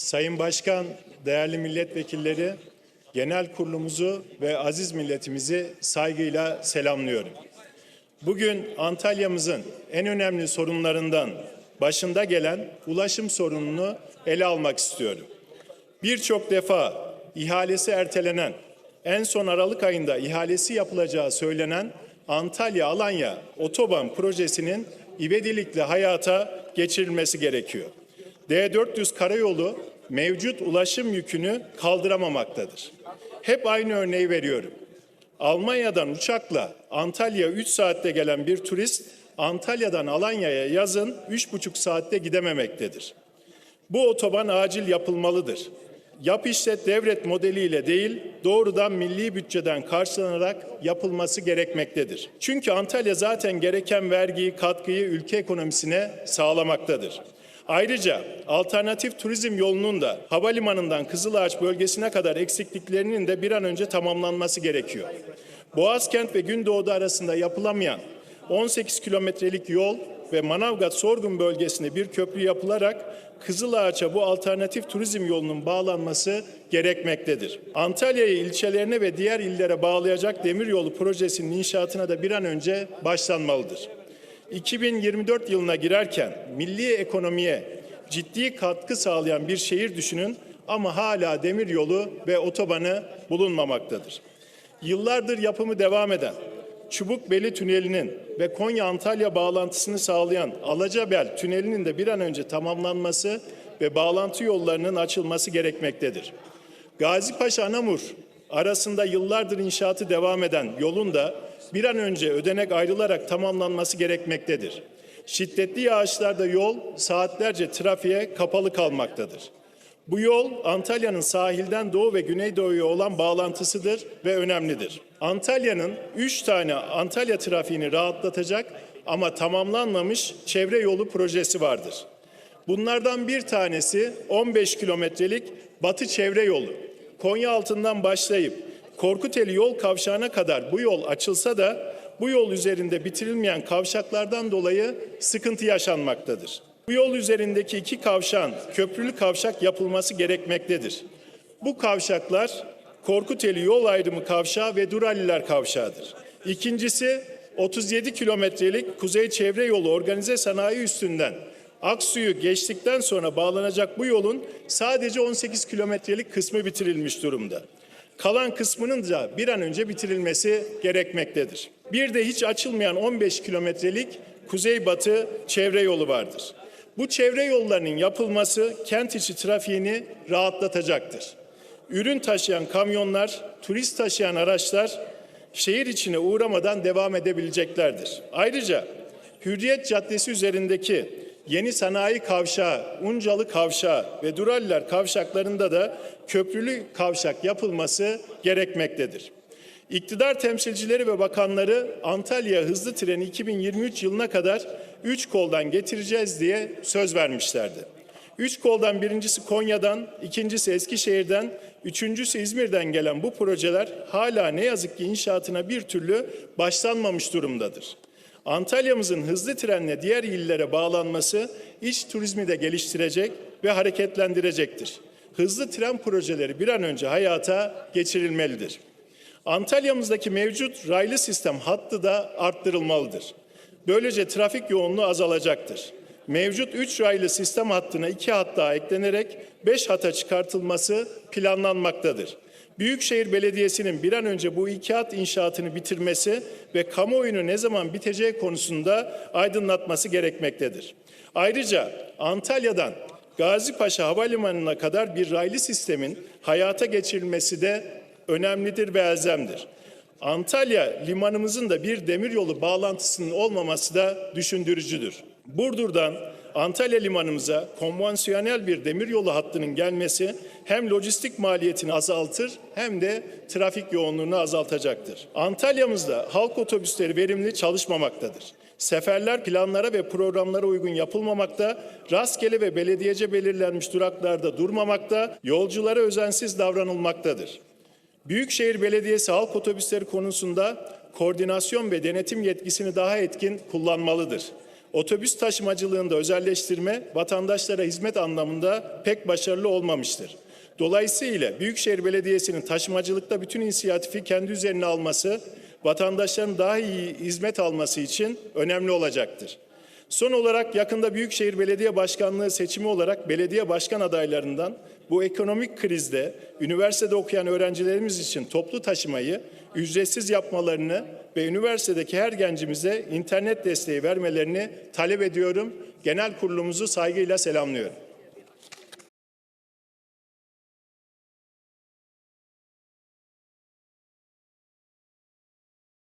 Sayın Başkan, değerli milletvekilleri, genel kurulumuzu ve aziz milletimizi saygıyla selamlıyorum. Bugün Antalya'mızın en önemli sorunlarından başında gelen ulaşım sorununu ele almak istiyorum. Birçok defa ihalesi ertelenen, en son Aralık ayında ihalesi yapılacağı söylenen Antalya-Alanya otoban projesinin ivedilikle hayata geçirilmesi gerekiyor. D400 karayolu mevcut ulaşım yükünü kaldıramamaktadır. Hep aynı örneği veriyorum. Almanya'dan uçakla Antalya 3 saatte gelen bir turist Antalya'dan Alanya'ya yazın 3,5 saatte gidememektedir. Bu otoban acil yapılmalıdır. Yap işlet devret modeliyle değil, doğrudan milli bütçeden karşılanarak yapılması gerekmektedir. Çünkü Antalya zaten gereken vergiyi, katkıyı ülke ekonomisine sağlamaktadır. Ayrıca alternatif turizm yolunun da havalimanından Kızılağaç bölgesine kadar eksikliklerinin de bir an önce tamamlanması gerekiyor. Boğazkent ve Gündoğdu arasında yapılamayan 18 kilometrelik yol ve Manavgat Sorgun bölgesinde bir köprü yapılarak Kızılağaç'a bu alternatif turizm yolunun bağlanması gerekmektedir. Antalya'yı ilçelerine ve diğer illere bağlayacak demiryolu projesinin inşaatına da bir an önce başlanmalıdır. 2024 yılına girerken milli ekonomiye ciddi katkı sağlayan bir şehir düşünün ama hala demiryolu ve otobanı bulunmamaktadır. Yıllardır yapımı devam eden Çubukbeli Tüneli'nin ve Konya-Antalya bağlantısını sağlayan Alacabel Tüneli'nin de bir an önce tamamlanması ve bağlantı yollarının açılması gerekmektedir. Gazipaşa Anamur arasında yıllardır inşaatı devam eden yolun da bir an önce ödenek ayrılarak tamamlanması gerekmektedir. Şiddetli yağışlarda yol saatlerce trafiğe kapalı kalmaktadır. Bu yol Antalya'nın sahilden doğu ve güneydoğuya olan bağlantısıdır ve önemlidir. Antalya'nın 3 tane Antalya trafiğini rahatlatacak ama tamamlanmamış çevre yolu projesi vardır. Bunlardan bir tanesi 15 kilometrelik Batı Çevre Yolu. Konya altından başlayıp Korkuteli yol kavşağına kadar bu yol açılsa da bu yol üzerinde bitirilmeyen kavşaklardan dolayı sıkıntı yaşanmaktadır. Bu yol üzerindeki iki kavşağın köprülü kavşak yapılması gerekmektedir. Bu kavşaklar Korkuteli yol ayrımı kavşağı ve Duraliler kavşağıdır. İkincisi 37 kilometrelik Kuzey Çevre Yolu organize sanayi üstünden Aksu'yu geçtikten sonra bağlanacak bu yolun sadece 18 kilometrelik kısmı bitirilmiş durumda. Kalan kısmının da bir an önce bitirilmesi gerekmektedir. Bir de hiç açılmayan 15 kilometrelik kuzeybatı çevre yolu vardır. Bu çevre yollarının yapılması kent içi trafiğini rahatlatacaktır. Ürün taşıyan kamyonlar, turist taşıyan araçlar şehir içine uğramadan devam edebileceklerdir. Ayrıca Hürriyet Caddesi üzerindeki Yeni Sanayi Kavşağı, Uncalı Kavşağı ve Duraller kavşaklarında da köprülü kavşak yapılması gerekmektedir. İktidar temsilcileri ve bakanları Antalya hızlı treni 2023 yılına kadar 3 koldan getireceğiz diye söz vermişlerdi. Üç koldan birincisi Konya'dan, ikincisi Eskişehir'den, üçüncüsü İzmir'den gelen bu projeler hala ne yazık ki inşaatına bir türlü başlanmamış durumdadır. Antalya'mızın hızlı trenle diğer illere bağlanması iç turizmi de geliştirecek ve hareketlendirecektir. Hızlı tren projeleri bir an önce hayata geçirilmelidir. Antalya'mızdaki mevcut raylı sistem hattı da arttırılmalıdır. Böylece trafik yoğunluğu azalacaktır. Mevcut 3 raylı sistem hattına 2 hat daha eklenerek 5 hata çıkartılması planlanmaktadır. Büyükşehir Belediyesi'nin bir an önce bu iki hat inşaatını bitirmesi ve kamuoyunu ne zaman biteceği konusunda aydınlatması gerekmektedir. Ayrıca Antalya'dan Gazipaşa Havalimanı'na kadar bir raylı sistemin hayata geçirilmesi de önemlidir ve elzemdir. Antalya limanımızın da bir demiryolu bağlantısının olmaması da düşündürücüdür. Burdur'dan Antalya limanımıza konvansiyonel bir demiryolu hattının gelmesi hem lojistik maliyetini azaltır hem de trafik yoğunluğunu azaltacaktır. Antalya'mızda halk otobüsleri verimli çalışmamaktadır. Seferler planlara ve programlara uygun yapılmamakta, rastgele ve belediyece belirlenmiş duraklarda durmamakta, yolculara özensiz davranılmaktadır. Büyükşehir Belediyesi halk otobüsleri konusunda koordinasyon ve denetim yetkisini daha etkin kullanmalıdır. Otobüs taşımacılığında özelleştirme vatandaşlara hizmet anlamında pek başarılı olmamıştır. Dolayısıyla Büyükşehir Belediyesi'nin taşımacılıkta bütün inisiyatifi kendi üzerine alması, vatandaşların daha iyi hizmet alması için önemli olacaktır. Son olarak yakında Büyükşehir Belediye Başkanlığı seçimi olarak belediye başkan adaylarından bu ekonomik krizde üniversitede okuyan öğrencilerimiz için toplu taşımayı ücretsiz yapmalarını ve üniversitedeki her gencimize internet desteği vermelerini talep ediyorum. Genel kurulumuzu saygıyla selamlıyorum.